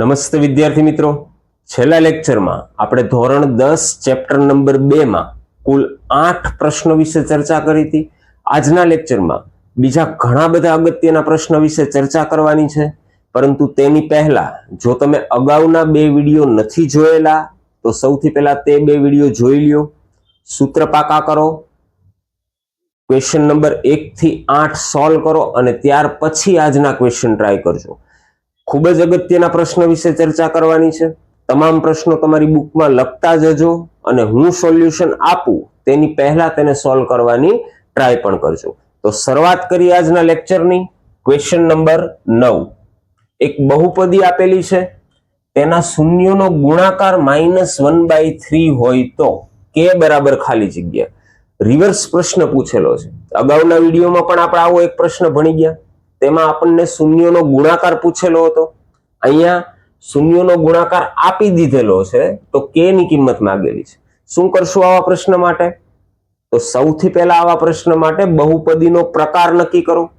નમસ્તે વિદ્યાર્થી મિત્રો. છેલ્લા લેક્ચરમાં આપણે ધોરણ દસ, ચેપ્ટર નંબર બેમાં કુલ આઠ પ્રશ્નો વિશે ચર્ચા કરી હતી. આજના લેક્ચરમાં બીજા ઘણા બધા અગત્યના પ્રશ્નો વિશે ચર્ચા કરવાની છે. પરંતુ તેની પહેલા, જો તમે અગાઉના બે વીડિયો નથી જોયેલા, તો સૌથી પહેલા તે બે વીડિયો જોઈ લ્યો. સૂત્ર પાકા કરો. ક્વેશ્ચન નંબર એક થી આઠ સોલ્વ કરો અને ત્યાર પછી આજના ક્વેશ્ચન ટ્રાય કરજો. ખૂબ જ અગત્યના પ્રશ્ન વિશે ચર્ચા કરવાની છે. તમામ પ્રશ્નો તમારી બુકમાં લખતા જજો અને હું સોલ્યુશન આપું, તેની પહેલા તેને સોલ્વ કરવાની ટ્રાય પણ કરજો. તો શરૂઆત કરીએ આજના લેક્ચરની. ક્વેશ્ચન નંબર નવ. એક બહુપદી આપેલી છે. તેના શૂન્યનો ગુણાકાર માઇનસ વન બાય થ્રી હોય તો કે બરાબર ખાલી જગ્યા? રિવર્સ પ્રશ્ન પૂછેલો છે. અગાઉના વિડીયોમાં પણ આપણે આવો એક પ્રશ્ન ભણી ગયા. તેમાં આપણને શૂન્યનો ગુણાકાર પૂછેલો હતો. અહીંયા શૂન્યનો ગુણાકાર આપી દીધેલો છે, તો કે ની કિંમત માંગેલી છે? શું કરશું આવા પ્રશ્ન માટે? તો સૌથી પહેલા આવા પ્રશ્ન માટે બહુપદીનો પ્રકાર નક્કી કરો.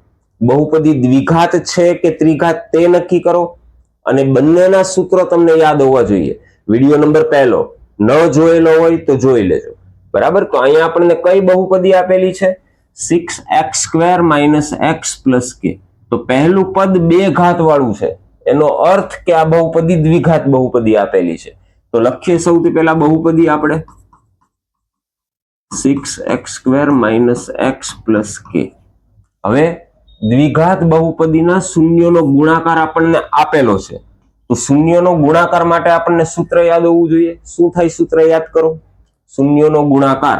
બહુપદી દ્વિઘાત છે કે ત્રિઘાત તે નક્કી કરો. અને બંનેના સૂત્રો તમને યાદ હોવા જોઈએ. વીડિયો નંબર પહેલો, ન જોયેલો હોય તો જોઈ લેજો. બરાબર? તો અહીંયા આપણને કઈ બહુપદી આપેલી છે? Six x square minus x plus k તો પહેલું પદ બે ઘાત વાળું છે. એનો અર્થ કે આ બહુપદી દ્વિઘાત બહુપદી આપેલી છે. તો લખીએ સૌથી પહેલા બહુપદી આપણે. Six x square minus x plus k હવે દ્વિઘાત બહુપદીના શૂન્યનો ગુણાકાર આપણને આપેલો છે. તો શૂન્યનો ગુણાકાર માટે આપણને સૂત્ર યાદ હોવું જોઈએ. શું થાય સૂત્ર યાદ કરો? શૂન્યનો ગુણાકાર.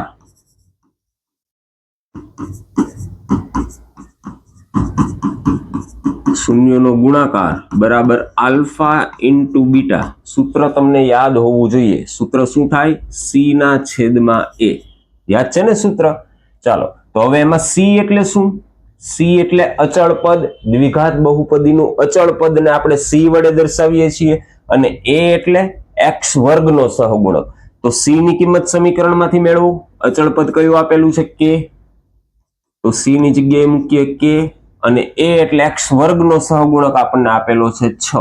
શૂન્યનો ગુણાકાર બરાબર આલ્ફા ઇન્ટુ બીટા. સૂત્ર તમને યાદ હોવું જોઈએ. સૂત્ર શું થાય? સી ના છેદમાં એ. યાદ છે ને સૂત્ર? ચાલો, તો હવે એમાં સી એટલે શું? સી એટલે અચળ પદ, દ્વિઘાત બહુપદીનું અચળ પદને આપણે સી વડે દર્શાવીએ છીએ અને એ એટલે એક્સ વર્ગનો સહગુણક. તો સી ની કિંમત સમીકરણમાંથી મેળવો. અચળ પદ કયું આપેલું છે? કે. તો સી ની જગ્યાએ મૂકીએ કે. અને એ એટલે એક્સ વર્ગનો સહગુણક આપણને આપેલો છે છ.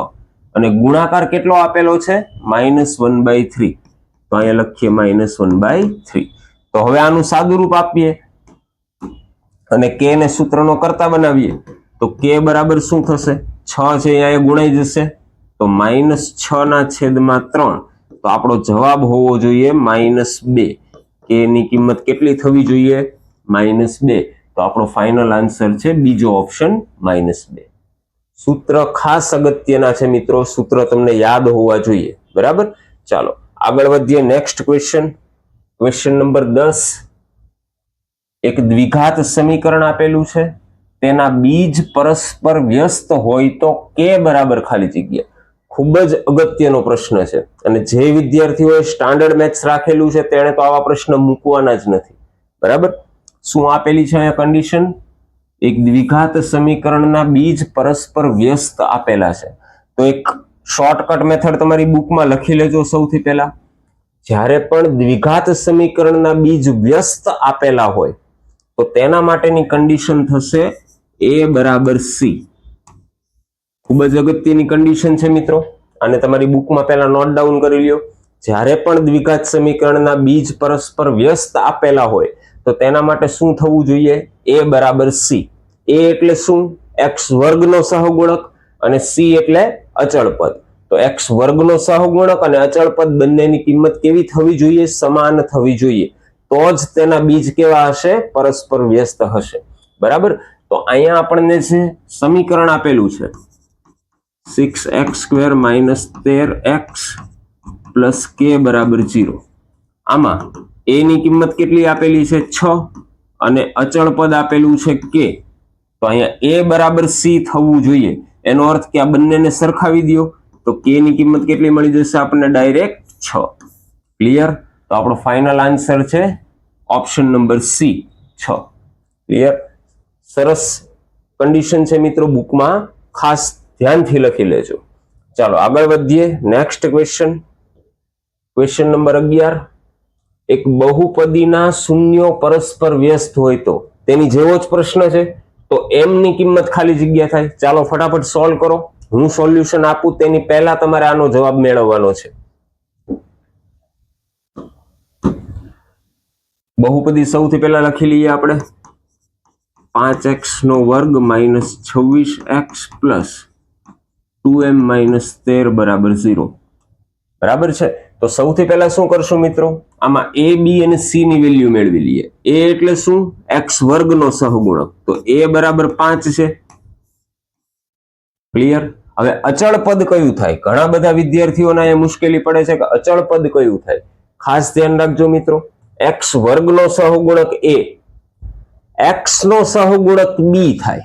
અને ગુણાકાર કેટલો આપેલો છે? Minus one by three. તો અહીંયા લખીએ માઇનસ વન બાય થ્રી. તો હવે આનું સાદું રૂપ આપીએ. અને કે ને સૂત્રનો કરતા બનાવીએ. તો કે બરાબર શું થશે? છ છે અહીંયા ગુણાઈ જશે. તો માઇનસ છ ના છેદમાં ત્રણ. તો આપણો જવાબ હોવો જોઈએ માઇનસ બે. કે ની કિંમત કેટલી થવી જોઈએ? માઇનસ બે. તો આપણો ફાઇનલ આન્સર છે બીજો ઓપ્શન માઇનસ બે. સૂત્ર ખાસ અગત્યના છે મિત્રો. સૂત્ર તમને યાદ હોવા જોઈએ. બરાબર? ચાલો, આગળ વધીએ. નેક્સ્ટ ક્વેશ્ચન ક્વેશ્ચન નંબર દસ. એક દ્વિઘાત સમીકરણ આપેલું છે. તેના બીજ પરસ્પર વ્યસ્ત હોય તો કે બરાબર ખાલી જગ્યા? ખૂબ જ અગત્યનો પ્રશ્ન છે. અને જે વિદ્યાર્થીઓએ સ્ટાન્ડર્ડ મેથ્સ રાખેલું છે તેણે તો આવા પ્રશ્ન મૂકવાના જ નથી. બરાબર? શું આપેલી છે અહીંયા કન્ડિશન એક દ્વિઘાત સમીકરણના બીજ પરસ્પર વ્યસ્ત આપેલા છે. તો એક શોર્ટકટ મેથડ તમારી બુકમાં લખી લેજો સૌથી પહેલા. જ્યારે પણ દ્વિઘાત સમીકરણના બીજ વ્યસ્ત આપેલા હોય, તો તેના માટેની કન્ડિશન થશે એ બરાબર સી ખૂબ જ અગત્યની કન્ડિશન છે મિત્રો. અને તમારી બુકમાં પહેલા નોટ ડાઉન કરી લ્યો. જ્યારે પણ દ્વિઘાત સમીકરણના બીજ પરસ્પર વ્યસ્ત આપેલા હોય તો તેના માટે શું થવું જોઈએ? એ બરાબર સી. એ એટલે શું? એક્સ વર્ગનો સહગુણક અને સી એટલે અચળ પદ તો એક્સ વર્ગનો સહગુણક અને અચળ પદ બંનેની કિંમત કેવી થવી જોઈએ? સમાન થવી જોઈએ. તો જ તેના બીજ કેવા હશે? પરસ્પર વ્યસ્ત હશે. બરાબર? તો અહીંયા આપણને છે સમીકરણ આપેલું છે સિક્સ એક્સ સ્ક્વેર માઇનસ તેર એક્સ પ્લસ કે બરાબર જીરો આમાં એ ની કિંમત કેટલી આપેલી છે? છ. અને અચળ પદ આપેલું છે કે? તો અહીંયા એ બરાબર સી થવું જોઈએ. એનો અર્થ કે આ બંનેને સરખાવી દો તો કે ની કિંમત કેટલી મળી જશે આપણને? ડાયરેક્ટ છ. ક્લિયર તો આપણો ફાઇનલ આન્સર છે ઓપ્શન નંબર સી છ. ક્લિયર સરસ કન્ડિશન છે મિત્રો બુકમાં ખાસ ધ્યાનથી લખી લેજો. ચાલો આગળ વધીએ. નેક્સ્ટ ક્વેશ્ચન ક્વેશ્ચન નંબર અગિયાર. એક બહુપદીના શૂન્યો પરસ્પર વ્યસ્ત હોય તો? તેની જેવો જ પ્રશ્ન છે. તો એમ ની કિંમત ખાલી જગ્યા થાય. ચાલો ફટાફટ સોલ્વ કરો. હું સોલ્યુશન આપું, તેની પહેલા તમારે આનો જવાબ મેળવવાનો છે. બહુપદી સૌથી પહેલા લખી લઈએ આપણે. પાંચ એક્સ નો વર્ગ માઇનસ છવ્વીસ x plus two m minus તેર બરાબર ઝીરો. બરાબર છે? તો સૌથી પહેલા શું કરશું મિત્રો? આમાં એ બી અને સી ની વેલ્યુ મેળવી લઈએ. એ એટલે શું? એક્સ વર્ગનો સહગુણક. તો એ બરાબર પાંચ છે. ક્લિયર હવે અચળ પદ કયું થાય? ઘણા બધા વિદ્યાર્થીઓને એ મુશ્કેલી પડે છે કે અચળ પદ કયું થાય? ખાસ ધ્યાન રાખજો મિત્રો. એક્સ વર્ગનો સહગુણક એ એક્સ નો સહગુણક બી થાય.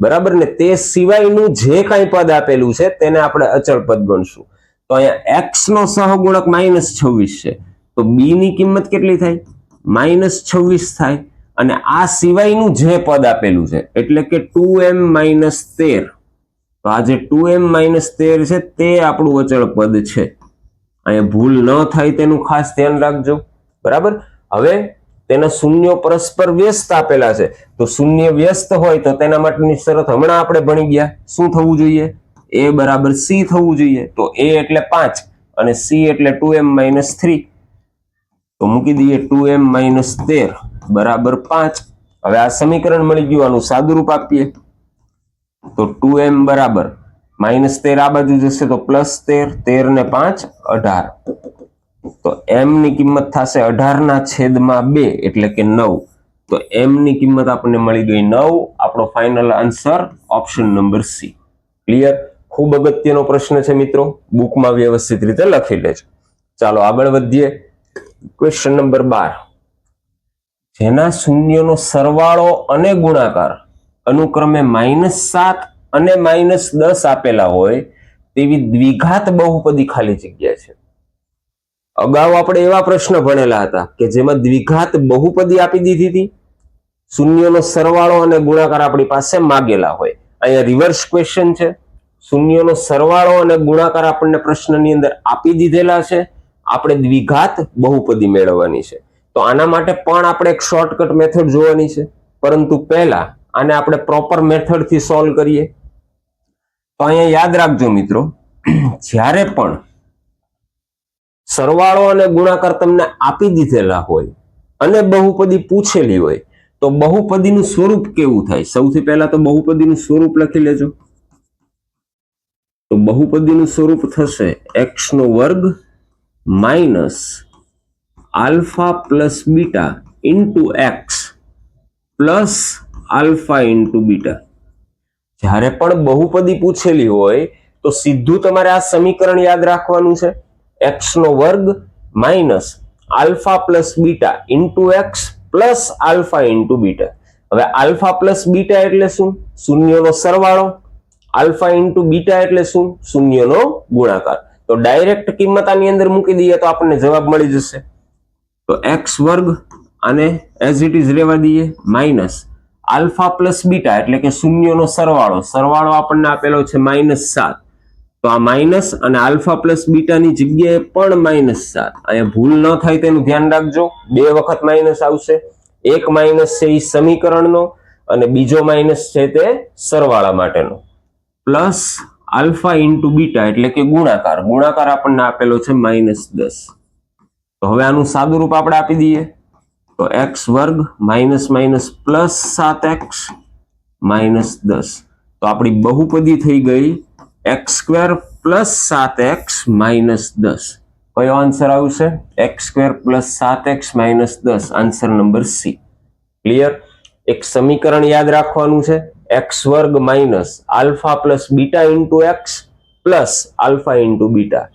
બરાબર ને? તે સિવાયનું જે કાંઈ પદ આપેલું છે, તેને આપણે અચળ પદ ગણશું. તો અહીંયા એક્સ નો સહગુણક માઇનસ છવ્વીસ છે. તો બી ની કિંમત કેટલી થાય? માઇનસ છવ્વીસ થાય. અને આ સિવાયનું જે પદ આપેલું છે, એટલે કે ટુ એમ માઇનસ તેર. તો આ જે ટુ એમ માઇનસ તેર છે, તે આપણું અચળ પદ છે. અહીંયા ભૂલ ન થાય તેનું ખાસ ધ્યાન રાખજો. બરાબર? હવે તેના શૂન્ય પરસ્પર વ્યસ્ત આપેલા છે. તો શૂન્ય વ્યસ્ત હોય તો તેના માટેની શરત હમણાં આપણે ભણી ગયા. શું થવું જોઈએ? એ બરાબર સી થવું જોઈએ. તો એ એટલે પાંચ અને સી એટલે ટુ એમ માઇનસ થ્રી. તો મૂકી દઈએ ટુ એમ માઇનસ તેર બરાબર પાંચ. હવે આ સમીકરણ મળી ગયું, આનું સાદુરૂપ આપીએ. તો ટુ એમ બરાબર માઇનસ તેર આ બાજુ જશે, તો પ્લસ તેર તેર ને પાંચ, અઢાર. તો એમ ની કિંમત થશે અઢાર ના છેદમાં બે, એટલે કે નવ. તો એમ ની કિંમત આપણને મળી ગઈ નવ. આપણો final answer option number C clear ખૂબ અગત્યનો પ્રશ્ન છે મિત્રો. બુકમાં વ્યવસ્થિત રીતે લખી લેજો. ચાલો આગળ વધીએ. ક્વેશ્ચન નંબર બાર. જેના શૂન્યનો સરવાળો અને ગુણાકાર અનુક્રમે માઇનસ સાત અને માઇનસ દસ આપેલા હોય, તેવી દ્વિઘાત બહુપદી ખાલી જગ્યા છે. અગાઉ આપણે એવા પ્રશ્ન ભણેલા હતા કે જેમાં દ્વિઘાત બહુપદી આપી દીધી હતી. શૂન્યનો સરવાળો અને ગુણાકાર આપણી પાસે માગેલા હોય. અહીંયા રિવર્સ ક્વેશ્ચન છે. શૂન્યનો સરવાળો અને ગુણાકાર આપણને પ્રશ્નની અંદર આપી દીધેલા છે. આપણે દ્વિઘાત બહુપદી મેળવવાની છે. તો આના માટે પણ આપણે એક શોર્ટકટ મેથડ જોવાની છે. પરંતુ પહેલા આને આપણે પ્રોપર મેથડથી સોલ્વ કરીએ. તો અહીંયા યાદ રાખજો મિત્રો, જ્યારે પણ સરવાળો અને ગુણાકાર તમને આપી દીધેલા હોય અને બહુપદી પૂછેલી હોય, તો બહુપદીનું સ્વરૂપ કેવું થાય? સૌથી પહેલા તો બહુપદીનું સ્વરૂપ લખી લેજો. તો બહુપદીનું સ્વરૂપ થશે એક્સનો વર્ગ minus alpha plus beta into x plus alpha into beta. જ્યારે પણ બહુપદી પૂછેલી હોય તો સીધું તમારે આ સમીકરણ યાદ રાખવાનું છે. એક્સનો વર્ગ minus alpha plus beta into x plus alpha into beta. હવે આલ્ફા પ્લસ બીટા એટલે શું? શૂન્યનો સરવાળો. આલ્ફા ઇન્ટુ બીટા એટલે શું? શૂન્યનો ગુણાકાર. તો ડાયરેક્ટ કિંમત આની અંદર મૂકી દઈએ તો આપણને જવાબ મળી જશે. તો એક્સ વર્ગ અને એઝ ઇટ ઇઝ રહેવા દઈએ માઇનસ આલ્ફા પ્લસ બીટા એટલે કે શૂન્યનો સરવાળો. સરવાળો આપણને આપેલો છે માઇનસ સાત. તો આ માઇનસ અને આલ્ફા પ્લસ બીટાની જગ્યાએ પણ માઇનસ સાત. અહીંયા ભૂલ ન થાય તેનું ધ્યાન રાખજો. બે વખત માઇનસ આવશે. એક માઇનસ છે એ સમીકરણનો અને બીજો માઇનસ છે તે સરવાળા માટેનો. પ્લસ આલ્ફા ઇન્ટુ બીટા એટલે કે ગુણાકાર. ગુણાકાર આપણને આપેલો છે માઇનસ દસ. તો હવે આનું સાદું રૂપ આપણે આપી દઈએ. તો એક્સ વર્ગ માઇનસ માઇનસ પ્લસ સાત એક્સ માઇનસ દસ. તો આપણી બહુપદી થઈ ગઈ એક્સ સ્ક્વેર પ્લસ સાત એક્સ માઇનસ દસ. કયો આન્સર આવશે? એક્સ સ્ક્વેર પ્લસ સાત એક્સ માઇનસ દસ. Answer number C. ક્લિયર? એક સમીકરણ યાદ રાખવાનું છે. એક્સ વર્ગ minus alpha plus beta into x plus alpha into beta.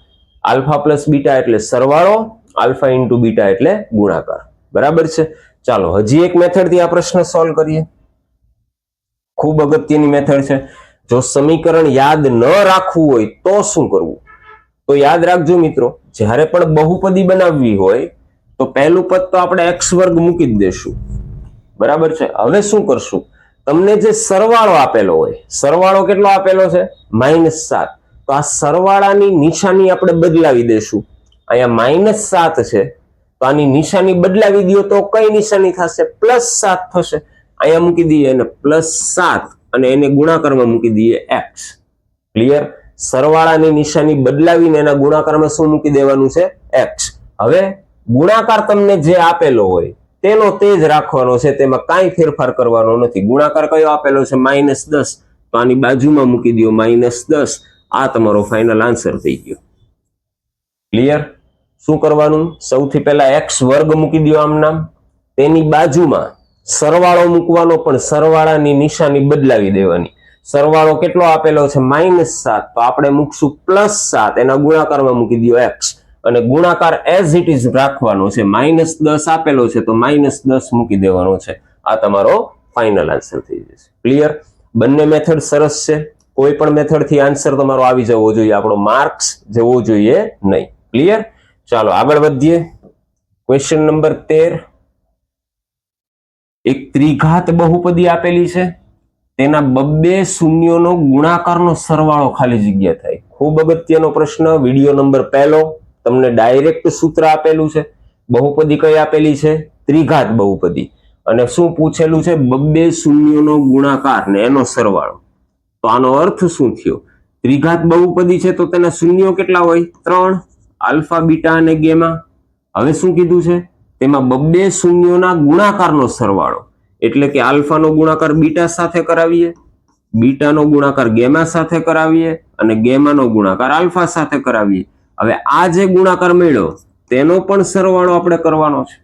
Alpha plus beta એટલે સરવાળો, આલ્ફા ઇન્ટુ બીટા એટલે ગુણાકાર. બરાબર છે? ચાલો, હજી એક મેથડથી આ પ્રશ્ન સોલ્વ કરીએ. ખૂબ અગત્યની મેથડ છે. જો સમીકરણ યાદ ન રાખવું હોય તો શું કરવું? તો યાદ રાખજો મિત્રો, જ્યારે પણ બહુપદી બનાવવી હોય, તો પહેલું પદ તો આપણે એક્સ વર્ગ મૂકી જ દેશું. બરાબર છે? હવે શું કરશું? તમને જે સરવાળો આપેલો હોય, સરવાળો કેટલો આપેલો છે? માઇનસ સાત. તો આ સરવાળાની નિશાની આપણે બદલાવી દેશું. અહીંયા માઇનસ સાત છે. તો આની નિશાની બદલાવી દો તો કઈ નિશાની થશે? પ્લસ સાત થશે. અહીંયા મૂકી દઈએ અને પ્લસ સાત અને એને ગુણાકારમાં મૂકી દઈએ એક્સ. ક્લિયર? સરવાળાની નિશાની બદલાવીને એના ગુણાકારમાં શું મૂકી દેવાનું છે? એક્સ. હવે ગુણાકાર તમને જે આપેલો હોય તેનો તે જ રાખવાનો છે, તેમાં કાંઈ ફેરફાર કરવાનો નથી. ગુણાકાર કયો આપેલો છે? માઇનસ દસ. તો આની બાજુમાં મૂકી દો માઇનસ દસ. આ તમારો ફાઇનલ આન્સર થઈ ગયો. ક્લિયર શું કરવાનું? સૌથી પહેલા એક્સ વર્ગ મૂકી દો આમ નામ. તેની બાજુમાં સરવાળો મૂકવાનો પણ સરવાળાની નિશાની બદલાવી દેવાની. સરવાળો કેટલો આપેલો છે? માઇનસ સાત. તો આપણે મૂકશું પ્લસ સાત. એના ગુણાકારમાં મૂકી દો એક્સ અને ગુણાકાર એઝ ઇટ ઇઝ રાખવાનો છે માઇનસ દસ આપેલો છે, તો માઇનસ દસ મૂકી દેવાનો છે. આ તમારો ફાઇનલ આન્સર થઈ જશે. ક્લિયર બંને મેથડ સરસ છે. કોઈ પણ મેથડથી આન્સર તમારો આવી જવો જોઈએ. આપણો માર્ક્સ જવો જોઈએ નહીં. ક્લિયર ચાલો, આગળ વધીએ. ક્વેશ્ચન નંબર તેર. એક ત્રિઘાત બહુપદી આપેલી છે. તેના બબ્બે શૂન્યોનો ગુણાકારનો સરવાળો ખાલી જગ્યા થાય. ખૂબ અગત્યનો પ્રશ્ન. વીડિયો નંબર પહેલો. તમને ડાયરેક્ટ સૂત્ર આપેલું છે. બહુપદી કઈ આપેલી છે? ત્રિઘાત બહુપદી. અને શું પૂછેલું છે? બબ્બે શૂન્યોનો ગુણાકાર ને એનો સરવાળો. તો આનો અર્થ શું થયો? ત્રિઘાત બહુપદી છે તો તેના શૂન્યો કેટલા હોય? ત્રણ. આલ્ફા, બીટા અને ગેમા. હવે શું કીધું છે? તેમાં બબ્બે શૂન્યોના ગુણાકારનો સરવાળો. એટલે કે આલ્ફાનો ગુણાકાર બીટા સાથે કરાવીએ. બીટાનો ગુણાકાર ગેમા સાથે કરાવીએ. અને ગેમાનો ગુણાકાર આલ્ફા સાથે કરાવીએ. હવે આ જે ગુણાકાર મળ્યો, તેનો પણ સરવાળો આપણે કરવાનો છે.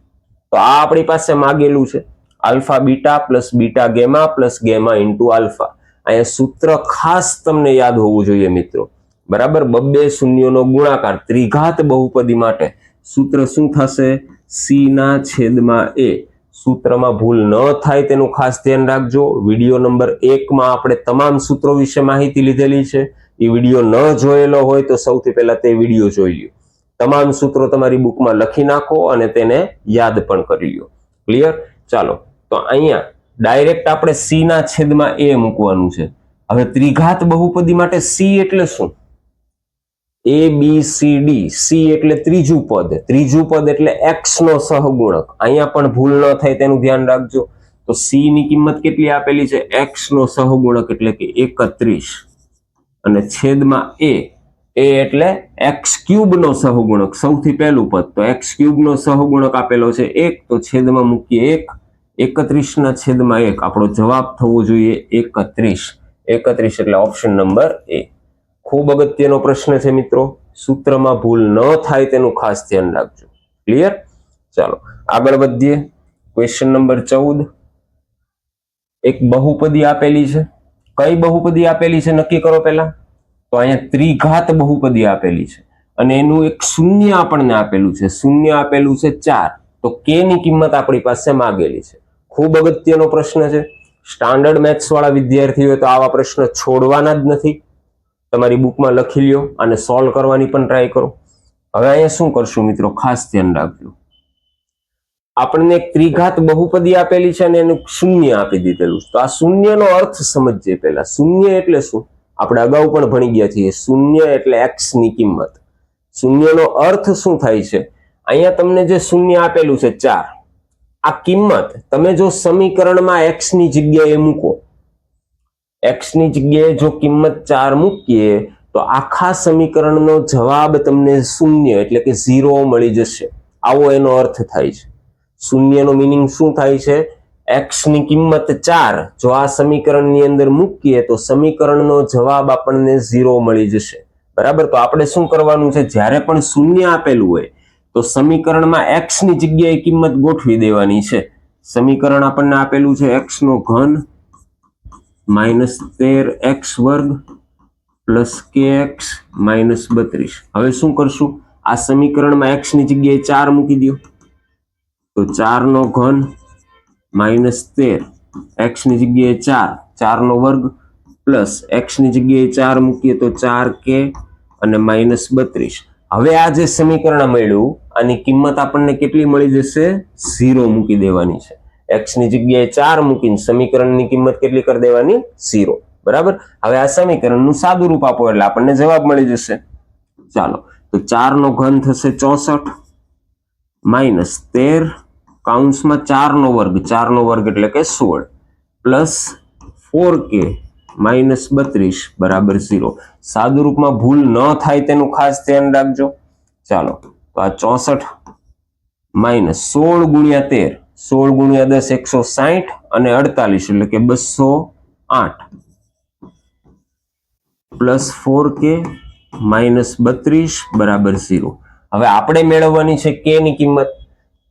તો આ આપણી પાસે માગેલું છે. Alpha beta plus beta gamma plus gamma into alpha. અહીંયા સૂત્ર ખાસ તમને યાદ હોવું જોઈએ મિત્રો. બરાબર? બબ્બે શૂન્યોનો ગુણાકાર, ત્રિઘાત બહુપદી માટે. સૂત્ર શું થશે? સી ના છેદમાં એ. સૂત્રમાં ભૂલ ન થાય તેનું ખાસ ધ્યાન રાખજો. વીડિયો નંબર એકમાં આપણે તમામ સૂત્રો વિશે માહિતી લીધેલી છે. એ વીડિયો ન જોયેલો હોય તો સૌથી પહેલા તે વીડિયો જોઈ લ્યો. તમામ સૂત્રો તમારી બુકમાં લખી નાખો અને તેને યાદ પણ કરી લ્યો. ક્લિયર ચાલો. તો અહીંયા ડાયરેક્ટ આપણે સી ના છેદમાં એ મૂકવાનું છે. હવે ત્રિઘાત બહુપદી માટે સી એટલે શું? A, B, C, D. C એટલે ત્રીજું પદ. ત્રીજું પદ એટલે એક્સ નો સહગુણક. અહીંયા પણ ભૂલ ન થાય તેનું ધ્યાન રાખજો. તો સી ની કિંમત કેટલી આપેલી છે? એક્સ નો સહગુણક એટલે કે એકત્રીસ. અને છેદમાં એ એ એટલે એક્સ ક્યુબ નો સહગુણક. સૌથી પહેલું પદ તો એક્સ ક્યુબ નો સહગુણક આપેલો છે એક, તો છેદમાં મૂકીએ એક, એકત્રીસ ના છેદમાં એક. આપણો જવાબ થવો જોઈએ એકત્રીસ. એકત્રીસ એટલે ઓપ્શન નંબર એ ખૂબ અગત્યનો પ્રશ્ન છે મિત્રો. સૂત્રમાં ભૂલ ન થાય તેનું ખાસ ધ્યાન રાખજો. ક્લિયર ચાલો, આગળ વધીએ. ક્વેશ્ચન નંબર ચૌદ. એક બહુપદી આપેલી છે. કઈ બહુપદી આપેલી છે નક્કી કરો પહેલા? તો અહીંયા ત્રિઘાત બહુપદી આપેલી છે. અને એનું એક શૂન્ય આપણને આપેલું છે. શૂન્ય આપેલું છે ચાર. તો કે ની કિંમત આપણી પાસે માગેલી છે. ખૂબ અગત્યનો પ્રશ્ન છે. સ્ટાન્ડર્ડ મેથ્સ વાળા વિદ્યાર્થીઓ તો આવા પ્રશ્ન છોડવાના જ નથી. તમારી બુકમાં લખી લ્યો અને સોલ્વ કરવાની પણ ટ્રાય કરો. હવે અહીંયા શું કરશું મિત્રો? ખાસ ધ્યાન રાખજો. આપણને એક ત્રિઘાત બહુપદી આપેલી છે અને એનું શૂન્ય આપી દીધેલું તો આ શૂન્યનો અર્થ સમજીએ પહેલા. શૂન્ય એટલે શું? આપણે અગાઉ પણ ભણી ગયા છીએ. શૂન્ય એટલે એક્સની કિંમત. શૂન્યનો અર્થ શું થાય છે? અહીંયા તમને જે શૂન્ય આપેલું છે, ચાર. આ કિંમત તમે જો સમીકરણમાં એક્સની જગ્યાએ મૂકો એક્સની જગ્યાએ જો કિંમત ચાર મૂકીએ, તો આખા સમીકરણનો જવાબ તમને શૂન્ય એટલે કે ઝીરો મળી જશે. આવો એનો અર્થ થાય છે. શૂન્યનો મિનિંગ શું થાય છે? એક્સની કિંમત ચાર. જો આ સમીકરણની અંદર મૂકીએ તો સમીકરણનો જવાબ આપણને ઝીરો મળી જશે. બરાબર? તો આપણે શું કરવાનું છે? જ્યારે પણ શૂન્ય આપેલું હોય, તો સમીકરણમાં એક્સની જગ્યાએ કિંમત ગોઠવી દેવાની છે. સમીકરણ આપણને આપેલું છે એક્સ નો ઘન માઇનસ તેર એક્સ વર્ગ પ્લસ કે એક્સ માઇનસ બત્રીસ. હવે શું કરશું? આ સમીકરણમાં એક્સની જગ્યાએ ચાર મૂકી દો તો ચાર નો ઘન માઇનસ તેર. એક્સની જગ્યાએ ચાર ચાર નો વર્ગ પ્લસ એક્સની જગ્યાએ ચાર મૂકીએ તો ચાર કે અને માઇનસ બત્રીસ. હવે આ જે સમીકરણ મળ્યું, આની કિંમત આપણને કેટલી મળી જશે? ઝીરો મૂકી દેવાની છે. એક્સની જગ્યાએ ચાર મૂકીને સમીકરણની કિંમત કેટલી કરી દેવાની? ઝીરો. બરાબર? હવે આ સમીકરણનું સાદું રૂપ આપો એટલે આપણને જવાબ મળી જશે. ચાલો, તો ચાર નો ઘન થશે ચોસઠ. માઇનસ તેર કાઉન્સમાં ચારનો વર્ગ ચારનો વર્ગ એટલે કે સોળ. પ્લસ ફોર કે માઇનસ બત્રીસ બરાબર ઝીરો. સાદુ રૂપમાં ભૂલ ન થાય તેનું ખાસ ધ્યાન રાખજો. ચાલો, તો આ ચોસઠ માઇનસ સોળ ગુણ્યા તેર. સોળ ગુણ્યા દસ એકસો સાહીઠ અને અડતાલીસ એટલે કે બસો આઠ. પ્લસ ફોર કે માઇનસ બત્રીસ બરાબર ઝીરો. હવે આપણે મેળવવાની છે કે ની કિંમત?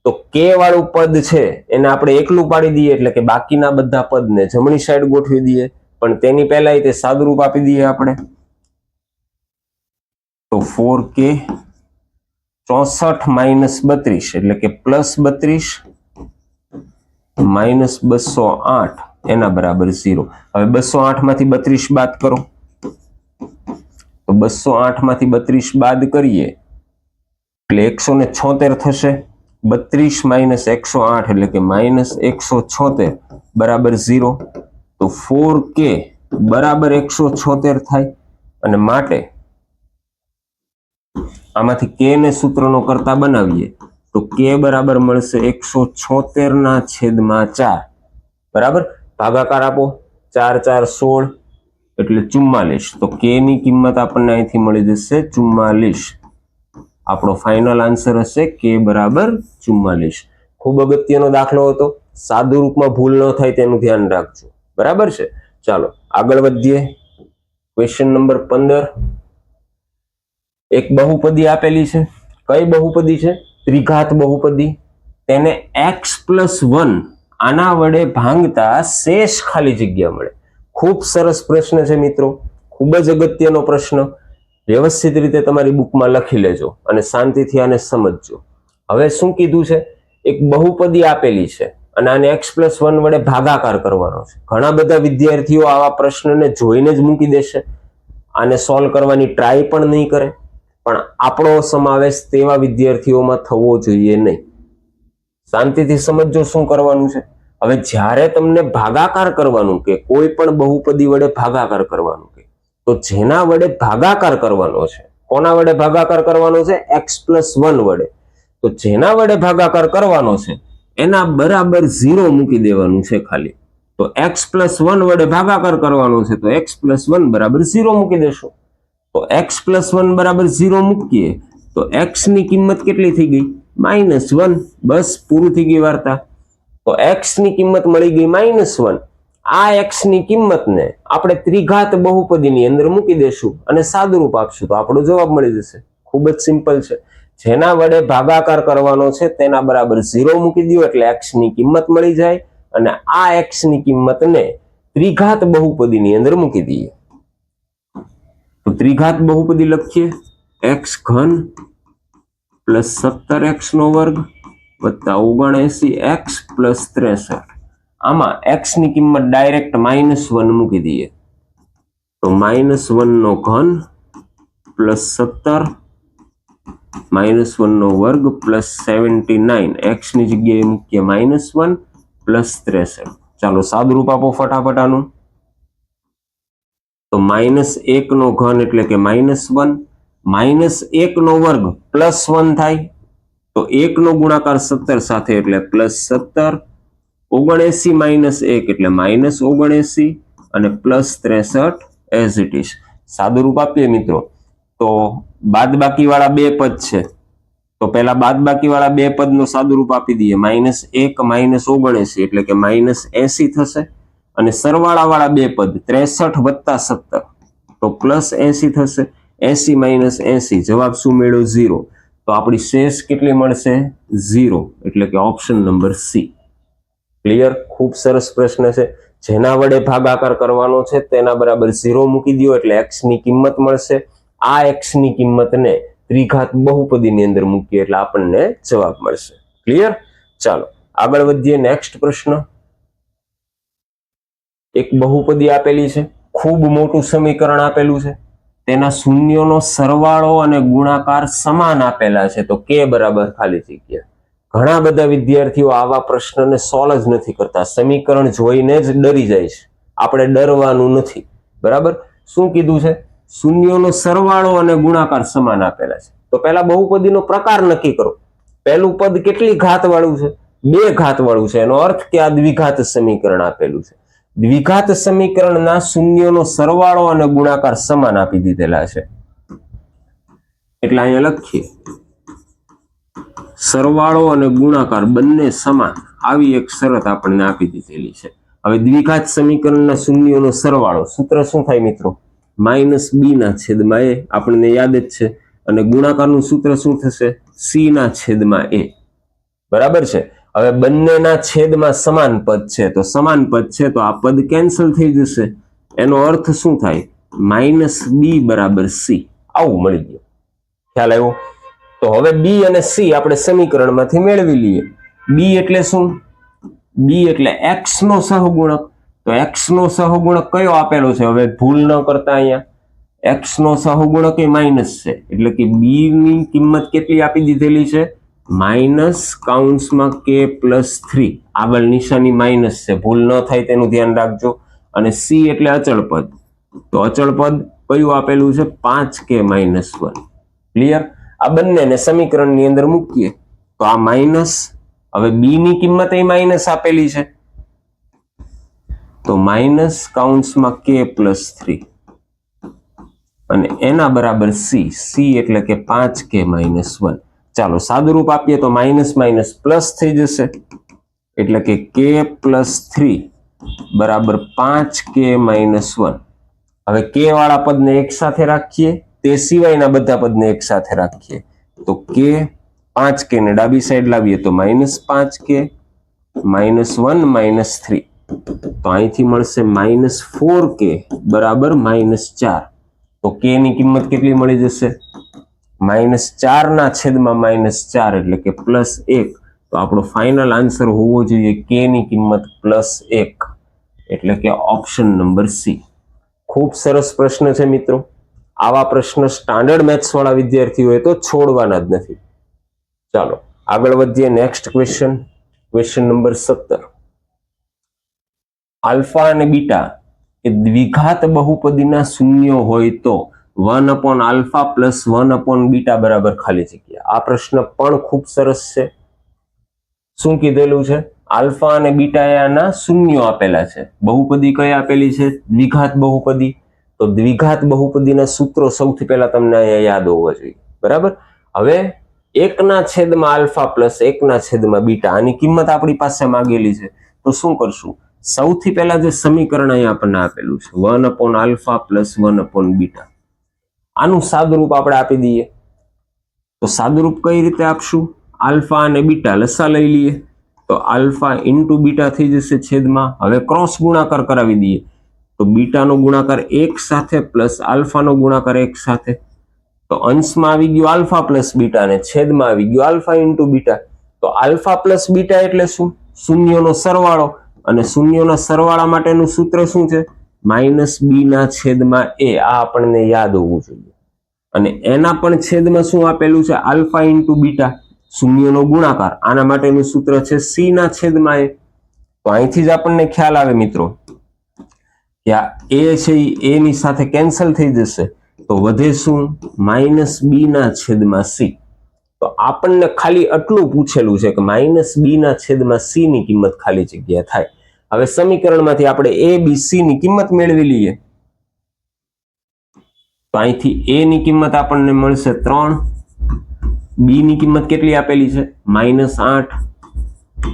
તો કે વાળું પદ છે, એને આપણે એકલું પાડી દઈએ એટલે કે બાકીના બધા પદને જમણી સાઈડ ગોઠવી દઈએ. પણ તેની પહેલા તે સાદુરૂપ આપી દઈએ આપણે. તો ફોર કે ચોસઠ માઇનસ બત્રીસ, એટલે કે પ્લસ બત્રીસ માઇનસ બસો આઠ, એના બરાબર ઝીરો હવે બસો આઠમાંથી બત્રીસ બાદ કરો. તો બસો આઠમાંથી બત્રીસ બાદ કરીએ. એટલે એકસો ને છોતેર થશે. બત્રીસ માઇનસ એકસો આઠ એટલે કે માઇનસ એકસો છોતેર બરાબર ઝીરો. તો ફોર કે બરાબર એકસો છોતેર થાય અને માટે આમાંથી કે ને સૂત્રનો કરતા બનાવીએ તો કે બરાબર મળશે એકસો છોતેર ના છેદમાં ચાર. બરાબર? ભાગાકાર આપો. ચાર ચાર, સોળ એટલે ચુમ્માલીસ. તો કે ની કિંમત આપણને અહીંથી મળી જશે ચુમ્માલીસ. આપણો ફાઇનલ આન્સર હશે કે બરાબર ચુમ્માલીસ. ખૂબ અગત્યનો દાખલો હતો. સાદુ રૂપમાં ભૂલ ન થાય તેનું ધ્યાન રાખજો. બરાબર છે? ચાલો, આગળ વધીએ. ક્વેશ્ચન નંબર પંદર. એક બહુપદી આપેલી છે. કઈ બહુપદી છે? ત્રિઘાત બહુપદી. તેને એક્સ પ્લસ વન આના વડે ભાંગતા શેષ ખાલી જગ્યા મળે. ખૂબ સરસ પ્રશ્ન છે મિત્રો. ખૂબ જ અગત્યનો પ્રશ્ન. વ્યવસ્થિત રીતે તમારી બુકમાં લખી લેજો અને શાંતિથી આને સમજજો. હવે શું કીધું છે? એક બહુપદી આપેલી છે અને આને એક્સ પ્લસ વન વડે ભાગાકાર કરવાનો છે. ઘણા બધા વિદ્યાર્થીઓ આવા પ્રશ્નને જોઈને જ મૂકી દેશે. આને સોલ્વ કરવાની ટ્રાય પણ નહીં કરે. પણ આપણો સમાવેશ તેવા વિદ્યાર્થીઓમાં થવો જોઈએ નહીં. શાંતિથી સમજજો શું કરવાનું છે. હવે જ્યારે તમને ભાગાકાર કરવાનું કે કોઈ પણ બહુપદી વડે ભાગાકાર કરવાનું કે તો જેના વડે ભાગાકાર કરવાનો છે, કોના વડે ભાગાકાર કરવાનો છે? એક્સ પ્લસ વન વડે. તો જેના વડે ભાગાકાર કરવાનો છે, એના બરાબર ઝીરો મૂકી દેવાનું છે ખાલી. તો એક્સ પ્લસ વન વડે ભાગાકાર કરવાનો છે, તો એક્સ પ્લસ વન બરાબર ઝીરો મૂકી દેશો. તો એક્સ પ્લસ વન બરાબર ઝીરો મૂકીએ, તો એક્સની કિંમત કેટલી થઈ ગઈ? માઇનસ વન બસ, પૂરું થઈ ગઈ વાર્તા. તો એક્સની કિંમત મળી ગઈ માઇનસ વન આ એક્સની કિંમતને આપણે ત્રિઘાત બહુપદીની અંદર મૂકી દેશું અને સાદુરૂપ આપશું. તો આપણો જવાબ મળી જશે. ખૂબ જ સિમ્પલ છે. જેના વડે ભાગાકાર કરવાનો છે તેના બરાબર ઝીરો મૂકી દો એટલે એક્સની કિંમત મળી જાય અને આ એક્સની કિંમતને ત્રિઘાત બહુપદીની અંદર મૂકી દઈએ. તો ત્રિઘાત બહુપદી લખીએ. એક્સ ઘન પ્લસ સત્તર એક્સ નો વર્ગ વત્તા ઓગણએસી એક્સ પ્લસ ત્રેસઠ. આમાં એક્સની કિંમત ડાયરેક્ટ માઇનસ વન મૂકી દઈએ તો માઇનસ વન નો ઘન પ્લસ સત્તર માઇનસ વન નો વર્ગ પ્લસ સેવન્ટી નાઇન એક્સની જગ્યાએ મૂકીએ માઇનસ વન પ્લસ ત્રેસઠ ચાલો સાદુરૂપ આપો ફટાફટ આનું તો માઇનસ એક નો ઘન એટલે કે માઇનસ વન માઇનસ એક નો વર્ગ પ્લસ વન થાય તો એક નો ગુણાકાર સત્તર સાથે એટલે પ્લસ સત્તર ઓગણએસી માઇનસ એક એટલે માઇનસ ઓગણએસી અને પ્લસ ત્રેસઠ એઝ ઇટ ઇઝ સાદું રૂપ આપીએ મિત્રો. તો બાદબાકી વાળા બે પદ છે. તો પહેલા બાદબાકી વાળા બે પદનો સાદું રૂપ આપી દઈએ. માઇનસ એક, માઇનસ ઓગણએસી એટલે કે માઇનસ એસી થશે. અને સરવાળા વાળા બે પદ, ત્રેસઠ વત્તા સત્તર. તો પ્લસ એસી થશે. AC minus AC. જવાબ શું મેળવ્યો ઝીરો. તો આપણી શેષ કેટલી મળશે? ઝીરો. એટલે કે ઓપ્શન નંબર સી. ક્લિયર ખૂબ સરસ પ્રશ્ન છે. જેના વડે ભાગાકાર કરવાનો છે, તેના બરાબર ઝીરો મૂકી દો એટલે એક્સની કિંમત મળશે. આ એક્સની કિંમતને ત્રિઘાત બહુપદીની અંદર મૂકીએ એટલે આપણને જવાબ મળશે. ક્લિયર ચાલો, આગળ વધીએ. નેક્સ્ટ પ્રશ્ન. એક બહુપદી આપેલી છે, ખૂબ મોટું સમીકરણ આપેલું છે. તેના શૂન્યોનો સરવાળો અને ગુણાકાર સમાન આપેલા છે. તો કે બરાબર ખાલી જગ્યા. ઘણા બધા વિદ્યાર્થીઓ આવા પ્રશ્નને સોલ્વ જ નથી કરતા. સમીકરણ જોઈને જ ડરી જાય છે. આપણે ડરવાનું નથી. બરાબર? શું કીધું છે? શૂન્યોનો સરવાળો અને ગુણાકાર સમાન આપેલા છે. તો પહેલા બહુપદીનો પ્રકાર નક્કી કરો. પહેલું પદ કેટલી ઘાત વાળું છે? બે ઘાત વાળું છે. એનો અર્થ કે આ દ્વિઘાત સમીકરણ આપેલું છે. દ્વિઘાત સમીકરણના શૂન્યોનો સરવાળો અને ગુણાકાર સમાન આપી દીધેલા છે. એટલે અહીંયા લખીએ. સરવાળો અને ગુણાકાર બંને સમાન. આવી એક શરત આપણને આપી દીધેલી છે. હવે દ્વિઘાત સમીકરણના શૂન્યોનો સરવાળો. સૂત્ર શું થાય મિત્રો? માઇનસ બી ના છેદમાં એ આપણને યાદ જ છે. અને ગુણાકારનું સૂત્ર શું થશે? સી ના છેદમાં એ. બરાબર છે? હવે બંનેના છેદમાં સમાન પદ છે. તો સમાન પદ છે તો આ પદ કેન્સલ થઈ જશે. એનો અર્થ શું થાય? માઇનસ બી બરાબર સી. આવું મળી ગયું. ખ્યાલ આવ્યો? તો હવે બી અને સી આપણે સમીકરણમાંથી મેળવી લઈએ. બી એટલે શું? બી એટલે એક્સ નો સહગુણક. તો એક્સ નો સહગુણક કયો આપેલો છે? હવે ભૂલ ન કરતા અહીંયા. એક્સ નો સહગુણક એ માઇનસ છે. એટલે કે બી ની કિંમત કેટલી આપી દીધેલી છે? માઇનસ કાઉન્સમાં કે પ્લસ થ્રી. આગળ નિશાની માઇનસ છે. ભૂલ ન થાય તેનું ધ્યાન રાખજો. અને સી એટલે અચળ પદ. તો અચળ પદ કયું આપેલું છે? પાંચ કે માઇનસ વન. ક્લિયર આ બંનેને સમીકરણની અંદર મૂકીએ, તો આ માઇનસ, હવે બી ની કિંમત એ માઇનસ આપેલી છે. તો માઇનસ કાઉન્ટ્સમાં કે પ્લસ થ્રી. અને એના બરાબર સી સી એટલે કે પાંચ કે માઇનસ વન. ચાલો સાદુરૂપ આપીએ તો માઇનસ માઇનસ પ્લસ થઈ જશે. એટલે કે કે પ્લસ થ્રી બરાબર પાંચ કે માઇનસ વન. હવે કે વાળા પદને એક સાથે રાખીએ. તે સિવાયના બધા પદને એક સાથે રાખીએ. તો કે પાંચ કે ને ડાબી સાઈડ લાવીએ તો માઇનસ પાંચ કે માઇનસ વન માઇનસ થ્રી તો અહીંથી મળશે માઇનસ ફોર કે બરાબર માઇનસ ચાર. તો કે ની કિંમત કેટલી મળી જશે? માઇનસ ચાર ના છેદમાં માઇનસ ચાર એટલે કે પ્લસ એક. તો આપણો ફાઇનલ આન્સર હોવો જોઈએ કે ની કિંમત પ્લસ એક. એટલે કે ઓપ્શન નંબર સી ખૂબ સરસ પ્રશ્ન છે મિત્રો. આવા પ્રશ્ન સ્ટાન્ડર્ડ મેથ્સ વાળા વિદ્યાર્થીઓએ તો છોડવાના જ નથી. ચાલો, આગળ વધીએ નેક્સ્ટ ક્વેશ્ચન ક્વેશ્ચન નંબર સત્તર. આલ્ફા અને બીટા એ દ્વિઘાત બહુપદીના શૂન્ય હોય તો one upon alpha plus one upon beta બરાબર ખાલી જગ્યા. આ પ્રશ્ન પણ ખૂબ સરસ છે. શું કીધેલું છે? આલ્ફા અને બીટા આના શૂન્યો આપેલા છે. બહુપદી કઈ આપેલી છે? દ્વિઘાત બહુપદી. તો દ્વિઘાત બહુપદીના સૂત્રો સૌથી પહેલા તમને અહીંયા યાદ હોવા જોઈએ. બરાબર? હવે એકના છેદમાં આલ્ફા પ્લસ એકના છેદમાં બીટા, આની કિંમત આપણી પાસે માંગેલી છે. તો શું કરશું? સૌથી પહેલા જે સમીકરણ અહીંયા આપણને આપેલું છે, one upon alpha plus one upon beta. આનું સાદુરૂપ આપણે આપી દઈએ. તો સાદુરૂપ કઈ રીતે આપશું? આલ્ફા અને બીટા લસા લઈ લઈએ. તો આલ્ફા ઇન્ટુ બીટા થઈ જશે છેદમાં. હવે ક્રોસ ગુણાકાર કરાવી દઈએ. તો બીટાનો ગુણાકાર એક સાથે પ્લસ આલ્ફાનો ગુણાકાર એક સાથે. તો અંશમાં આવી ગયું આલ્ફા પ્લસ બીટા અને છેદમાં આવી ગયું આલ્ફા ઇન્ટુ બીટા. તો આલ્ફા પ્લસ બીટા એટલે શું? શૂન્યનો સરવાળો. અને શૂન્યના સરવાળા માટેનું સૂત્ર શું છે? માઇનસ બી ના છેદમાં એ. આ આપણને યાદ હોવું જોઈએ. અને એના પણ છેદમાં શું આપેલું છે? Alpha into beta. શૂન્યનો ગુણાકાર. આના માટેનું સૂત્ર છે સી ના છેદમાં એ. તો અહીંથી જ આપણને ખ્યાલ આવે મિત્રો. કે આ એ છે એ ની સાથે કેન્સલ થઈ જશે, તો વધે શું? માઇનસ બી ના છેદમાં સી તો આપણને ખાલી આટલું પૂછેલું છે કે માઇનસ બી ના છેદમાં સી ની કિંમત ખાલી જગ્યા થાય. હવે સમીકરણમાંથી આપણે એ બી સી ની કિંમત મેળવી લઈએ. તો અહીંથી એ ની કિંમત આપણને મળશે ત્રણ. બી ની કિંમત કેટલી આપેલી છે? માઇનસ આઠ.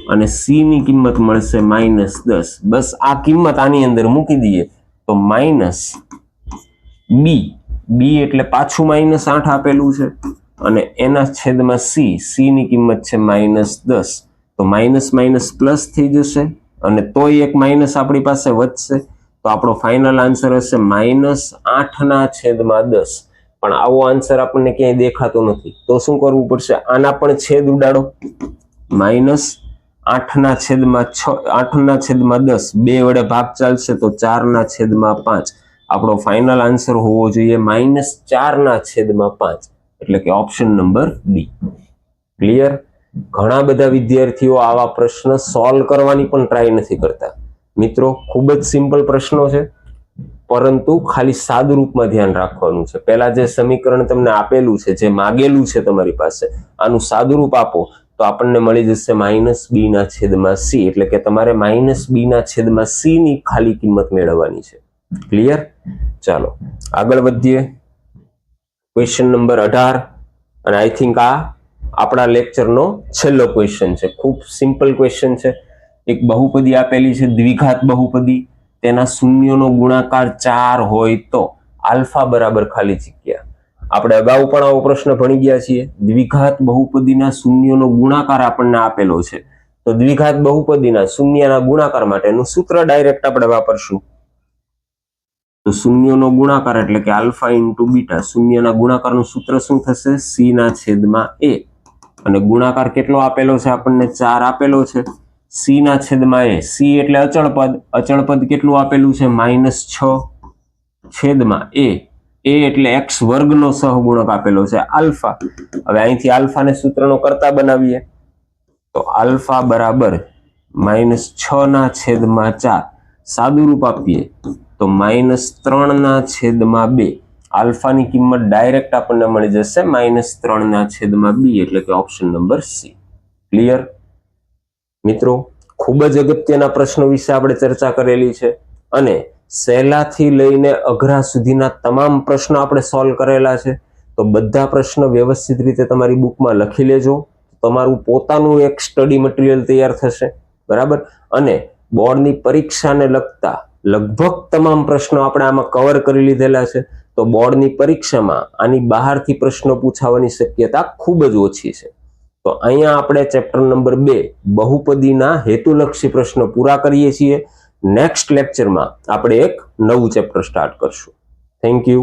અને સી ની કિંમત મળશે માઇનસ દસ. બસ આ કિંમત આની અંદર મૂકી દઈએ તો માઇનસ બી બી એટલે પાછું માઇનસ આઠ આપેલું છે. અને એના છેદમાં સી સી ની કિંમત છે માઇનસ દસ. તો માઇનસ માઇનસ પ્લસ થઈ જશે અને તોય એક માઇનસ આપણી પાસે વધશે. તો આપણો ફાઇનલ આન્સર હશે માઇનસ આઠના છેદમાં દસ. પણ આવો આન્સર આપણને ક્યાંય દેખાતો નથી. તો શું કરવું પડશે? આના પણ છેદ ઉડાડો. માઇનસ આઠના છેદમાં છ, આઠના છેદમાં દસ, બે વડે ભાગ ચાલશે તો ચારના છેદમાં પાંચ. આપણો ફાઇનલ આન્સર હોવો જોઈએ માઇનસ ચારના છેદમાં પાંચ, એટલે કે ઓપ્શન નંબર ડી ક્લિયર ઘણા બધા વિદ્યાર્થીઓ આવા પ્રશ્ન સોલ્વ કરવાની પણ ટ્રાય નથી કરતા. મિત્રો, ખૂબ જ સિમ્પલ પ્રશ્નો છે, પરંતુ ખાલી સાદુરૂપમાં ધ્યાન રાખવાનું છે. પહેલા જે સમીકરણ તમને આપેલું છે, જે માગેલું છે તમારી પાસે, આનું સાદુરૂપ આપો. તો આપણને મળી જશે માઇનસ બી ના છેદમાં સી. એટલે કે તમારે માઇનસ બી ના છેદમાં સી ની ખાલી કિંમત મેળવવાની છે. ક્લિયર ચાલો. આગળ વધીએ. ક્વેશ્ચન નંબર અઢાર. અને આઈ થિંક આ આપણા લેક્ચરનો છેલ્લો ક્વેશ્ચન છે. ખૂબ સિમ્પલ ક્વેશ્ચન છે. એક બહુપદી આપેલી છે, દ્વિઘાત બહુપદી. તેના શૂન્યનો ગુણાકાર ચાર હોય તો આલ્ફા બરાબર ખાલી જગ્યા. આપણે અગાઉ પણ આવો પ્રશ્ન ભણી ગયા છીએ. દ્વિઘાત બહુપદીના શૂન્યનો ગુણાકાર આપણને આપેલો છે. તો દ્વિઘાત બહુપદીના શૂન્યના ગુણાકાર માટેનું સૂત્ર ડાયરેક્ટ આપણે વાપરશું. તો શૂન્યનો ગુણાકાર એટલે કે આલ્ફા ઇન્ટુ બીટા. શૂન્યના ગુણાકારનું સૂત્ર શું થશે? સી ના છેદમાં એ. અને ગુણાકાર કેટલો આપેલો છે? આપણને ચાર આપેલો છે. સી ના છેદમાં એ. સી એટલે અચળ પદ. અચળ પદ કેટલું આપેલું છે? માઇનસ છ છેદમાં એ. એ એટલે એક્સ વર્ગનો સહગુણક આપેલો છે આલ્ફા. હવે અહીંથી આલ્ફાને સૂત્રનો કરતા બનાવીએ. તો આલ્ફા બરાબર માઇનસ છ ના છેદમાં ચાર. સાદું રૂપ આપીએ. તો માઇનસ ત્રણ ના છેદમાં બે. આલ્ફાની કિંમત ડાયરેક્ટ આપણને મળી જશે માઇનસ ત્રણ ના છેદમાં બી, એટલે કે ઓપ્શન નંબર સી. ક્લિયર? મિત્રો, ખૂબ જ અગત્યના પ્રશ્નો વિશે આપણે ચર્ચા કરેલી છે. અને સહેલાથી લઈને અઘરા સુધીના તમામ પ્રશ્નો આપણે સોલ્વ કરેલા છે. તો બધા પ્રશ્ન વ્યવસ્થિત રીતે તમારી બુકમાં લખી લેજો. તમારું પોતાનું એક સ્ટડી મટીરિયલ તૈયાર થશે. બરાબર? અને બોર્ડની પરીક્ષાને લગતા લગભગ તમામ પ્રશ્નો આપણે આમાં કવર કરી લીધેલા છે. તો બોર્ડની પરીક્ષામાં આની બહારથી પ્રશ્નો પૂછાવાની શક્યતા ખૂબ જ ઓછી છે. તો અહીંયા આપણે ચેપ્ટર નંબર બે, બહુપદીના હેતુલક્ષી પ્રશ્નો પૂરા કરીએ છીએ. નેક્સ્ટ લેક્ચરમાં આપણે એક નવું ચેપ્ટર સ્ટાર્ટ કરશું. Thank you